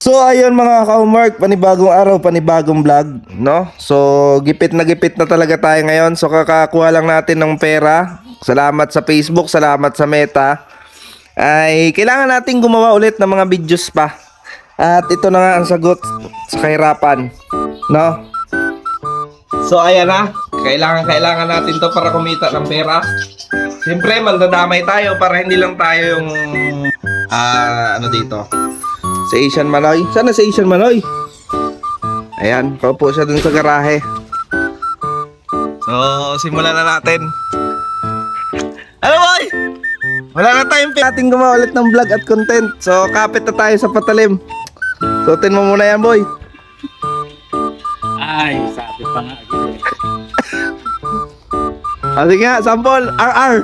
So ayun mga ka-homework, panibagong araw, panibagong vlog, no? So gipit na gipit na talaga tayo ngayon. So kakakuha lang natin ng pera. Salamat sa Facebook, salamat sa Meta. Ay kailangan natin gumawa ulit ng mga videos pa. At ito na nga ang sagot sa kahirapan, no? So ayan na, kailangan kailangan natin to para kumita ng pera. Siyempre, mandadamay tayo para hindi lang tayo yung ah ano dito. Sa Asian Manoy. Sana sa Asian Manoy? Ayan, paupo siya dun sa garahe. So, simulan na natin. Ano boy? Wala na tayong pin. Ating gumawa ulit ng vlog at content. So, kapit na tayo sa patalim. Suotin mo muna yan, boy. Ay, sabi pa nga. Ah, sige nga, sample. RR.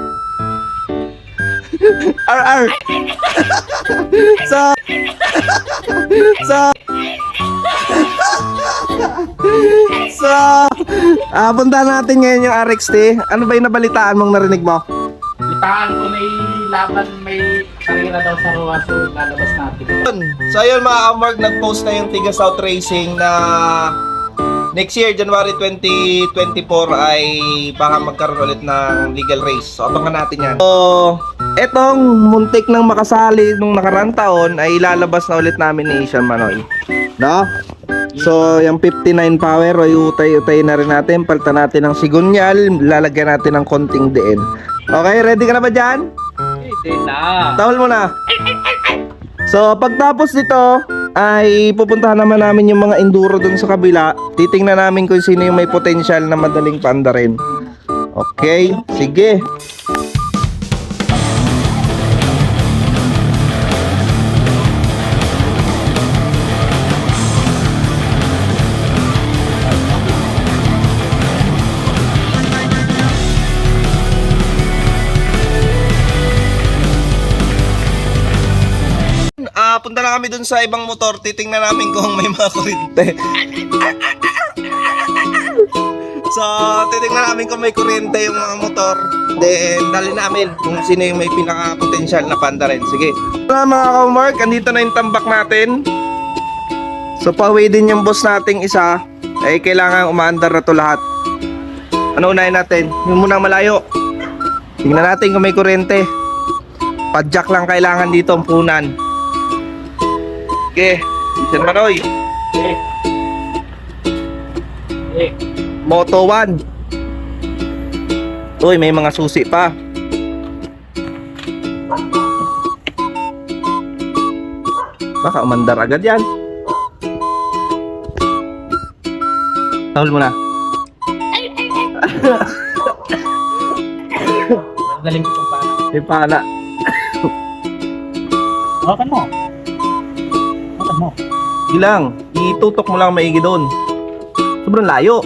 RR. so, so, so, ah, punta natin ngayon yung RXT. Ano ba yung nabalitaan mong narinig mo? Litaan ko may laban, may karera daw sa Roa, so lalabas natin. Yun. So ayun mga Amorg, nag-post na yung Tiga South Racing na next year, January 2024 ay baka magkaroon ulit ng legal race. So abangan natin yan. So, etong muntik nang makasali nung nakarang taon ay ilalabas na ulit namin ni Asian Manoy. No? So, yung 59 power ay utay-utay na rin natin. Palta natin ng sigunyal. Lalagyan natin ng konting diin. Okay, ready ka na ba dyan? Hindi na. Tawal mo na. So, pagtapos nito, ay pupuntahan naman namin yung mga enduro dun sa kabila. Titingnan namin kung sino yung may potential na madaling panda rin. Okay, sige. Punta na kami dun sa ibang motor. Titingnan namin kung may mga kuryente. so, titingnan namin kung may kuryente yung mga motor. Then, dali namin kung sino yung may pinaka-potential na panda rin. Sige. Wala mga ka-mark, andito na yung tambak natin. So, pauwi din yung boss nating isa. Ay, kailangan umaandar na to lahat. Ano unahin natin? Yung munang malayo. Tingnan natin kung may kuryente. Padjak lang kailangan dito ang punan. Okay, Sir Manoy, Eh. Eh. Moto 1. Uy, may mga susi pa. Baka umandar agad yan. Tahol mo na. Dalim ko kung paano. May pana. Hawakan mo. Mo. Ilang, itutok mo lang maigi doon. Sobrang layo.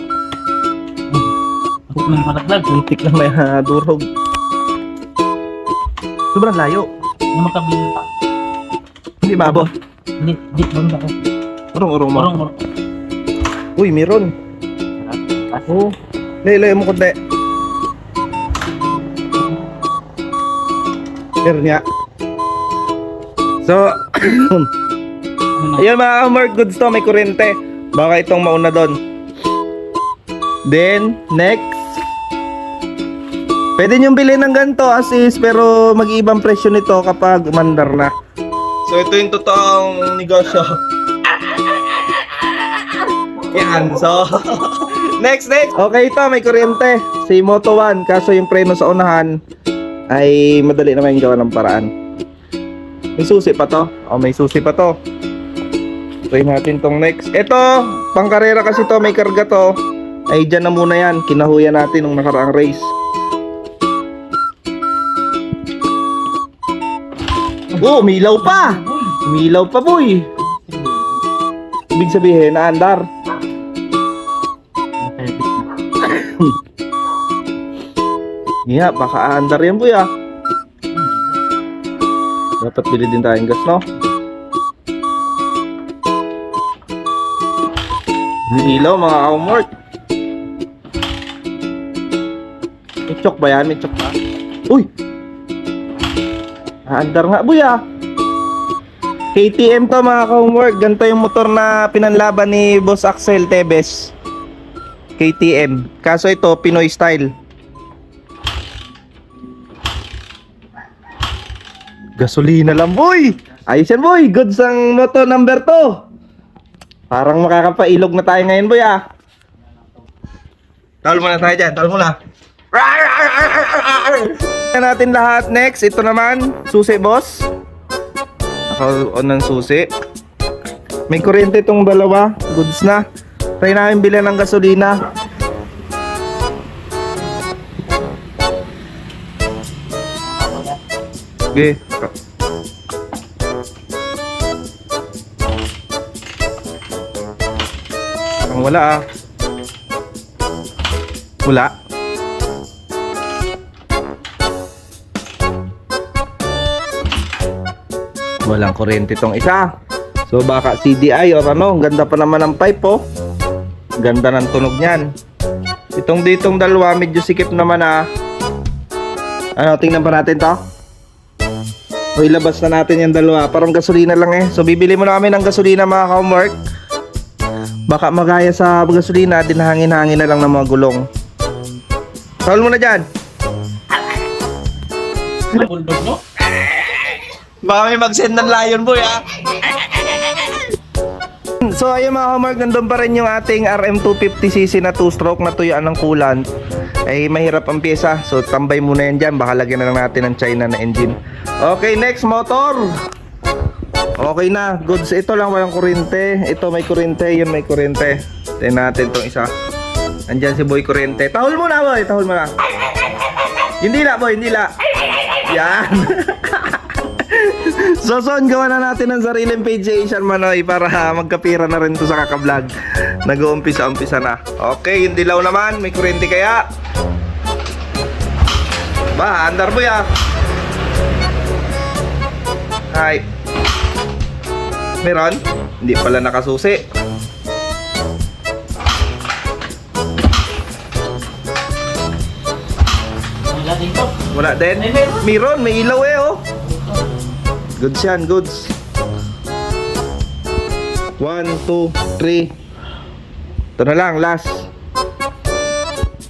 Huwag yung malaglag. Muntik lang may durog. Sobrang layo. Yung magkabilin pa. Hindi maabot. Hindi, hindi. Bang ako. Urong-urong mo. Morong, morong. Uy, meron. Ako. Lay-lay mo kundi. Meron niya. So, Ano na? Ayun mga ka-mark goods to, may kuryente. Baka itong mauna doon. Then, next. Pwede niyong bilhin ng ganito as is, pero mag-iibang presyo nito kapag mandar na. So, ito yung totoong negosyo. Yan, so... next, next! Okay ito, may kuryente. Si Moto 1, kaso yung preno sa unahan ay madali naman yung gawa ng paraan. May susi pa to. O, may susi pa to. Try natin tong next. Ito, pangkarera kasi to, may karga to. Ay, dyan na muna yan. Kinahuyan natin nung nakaraang race. Oh, umilaw pa! Umilaw pa, boy! Ibig sabihin, naandar. Yeah, baka aandar yan, boy, ah. Dapat bili din tayong gas, no? Umiilaw, mga homework. May chok ba yan? May chok ba? Uy! Andar nga, boy ah. KTM to mga ka-homework. Ganito yung motor na pinanlaban ni Boss Axel Tebes. KTM. Kaso ito, Pinoy style. Gasolina lang, boy! Ayos yan, boy! Goods ang moto number 2. Parang makakapailog na tayo ngayon, boy, ah. Tawal muna tayo dyan. Tawal muna. Tingnan natin lahat. Next, ito naman. Susi, boss. Naka-on ng susi. May kuryente itong dalawa. Goods na. Try namin bilan ng gasolina. Okay. Ang wala ah. Wala. Walang kuryente tong isa. So baka CDI or ano, ganda pa naman ng pipe oh. Ganda ng tunog niyan. Itong ditong dalawa medyo sikip naman ah. Ano, tingnan pa natin to. O ilabas na natin yung dalawa. Parang gasolina lang eh. So bibili muna kami ng gasolina mga ka-homework. Baka magaya sa gasolina, dinahangin-hangin na lang ng mga gulong. Tawal mo na dyan. Bulldog, no? Baka may mag-send ng lion boy ah. So ayun mga homework, nandun pa rin yung ating RM250cc na 2-stroke na tuyaan ng coolant. Ay mahirap ang pyesa, so tambay muna yan dyan. Baka lagyan na lang natin ng China na engine. Okay, next motor. Okay na, goods. Ito lang walang kuryente. Ito may kuryente, yun may kuryente. Tingnan natin tong isa. Andyan si Boy Kuryente. Tahol mo na, Boy. Tahol mo na. Hindi la, Boy. Hindi la. Yan. so, son, gawa na natin ng sariling page si Asian Manoy para magkapira na rin to sa kakablog. Nag-uumpisa-umpisa na. Okay, yung dilaw naman. May kuryente kaya. Ba, andar mo ya. Hi. Meron? Hindi pala nakasusi. Wala din to. Wala din? Meron. May ilaw eh oh. Goods yan, goods. One, two, three. Ito na lang, last.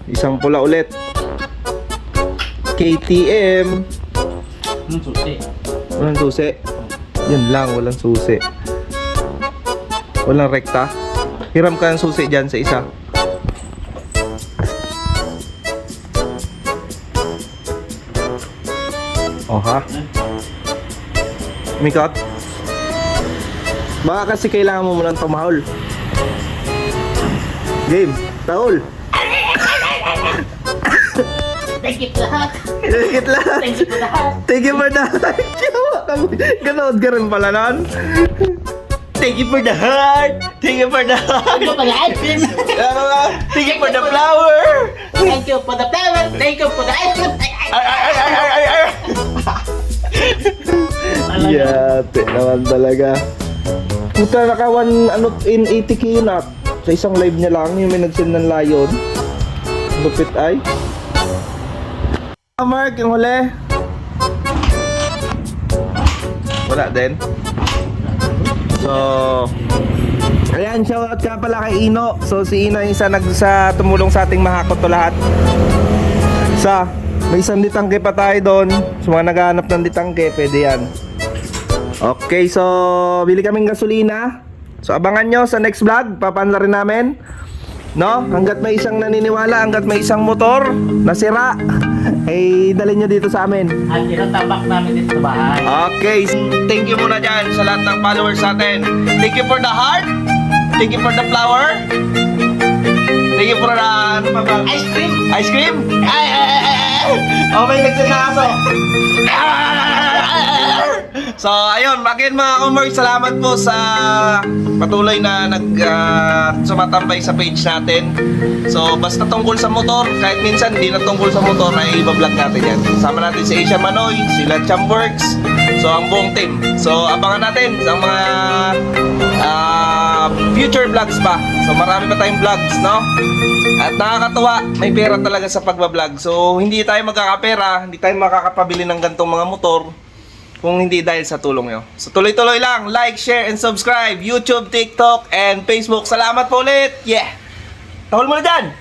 Isang pula ulit. KTM. Hmm, susi. Walang susi. Yun lang, walang susi. Walang rekta. Hiram ka ng susi dyan sa isa. Oh ha? Mikot? Baka kasi kailangan mo munang tumahol. Game, tahol. Thank you lahat. Higit lang. Thank you lahat. Thank you for the heart. Ganood ka rin pala nun. Thank you for the heart. Thank you for the heart. Thank you for the ice cream. Ba? Thank you for the flower. Thank you for the flower. Thank you for the ice cream. Ay, ay, Ay, ay. Yate naman talaga. Puta, naka one, ano, in 80k yun ah. Sa isang live niya lang, yung may nag-send ng lion. Lupit ay. Ah, Mark, yung huli. Wala din. So, ayan, shoutout ka pala kay Ino. So, si Ino yung isa nag sa tumulong sa ating mahakot to lahat. Sa, may isang ditangke pa tayo doon. Sa mga naghahanap ng ditangke, pwede yan. Okay, so bili kaming gasolina. So abangan nyo sa next vlog, papaanla rin namin. No? Hanggat may isang naniniwala, hanggat may isang motor na sira, ay dalhin nyo dito sa amin. At tinatabak namin dito sa bahay. Okay, thank you muna dyan sa lahat ng followers natin. Thank you for the heart. Thank you for the flower. Thank you for the ano pa ba? Ice cream. Ice cream? Ay, ay, ay, ay. Oh, may nagsinaso. So, ayun, again mga kumorg, salamat po sa patuloy na nag ah, sumatambay sa page natin. So, basta tungkol sa motor, kahit minsan hindi na tungkol sa motor, ay ibablog natin yan. Sama natin si Asia Manoy, sila Chamworks, so ang buong team. So, abangan natin sa mga ah, future vlogs pa. So, marami pa tayong vlogs, no? At nakakatuwa, may pera talaga sa pagbablog. So, hindi tayo magkakapera, hindi tayo makakapabili ng gantong mga motor kung hindi dahil sa tulong nyo. So tuloy-tuloy lang, like, share, and subscribe. YouTube, TikTok, and Facebook. Salamat po ulit! Yeah! Tawal mo na dyan!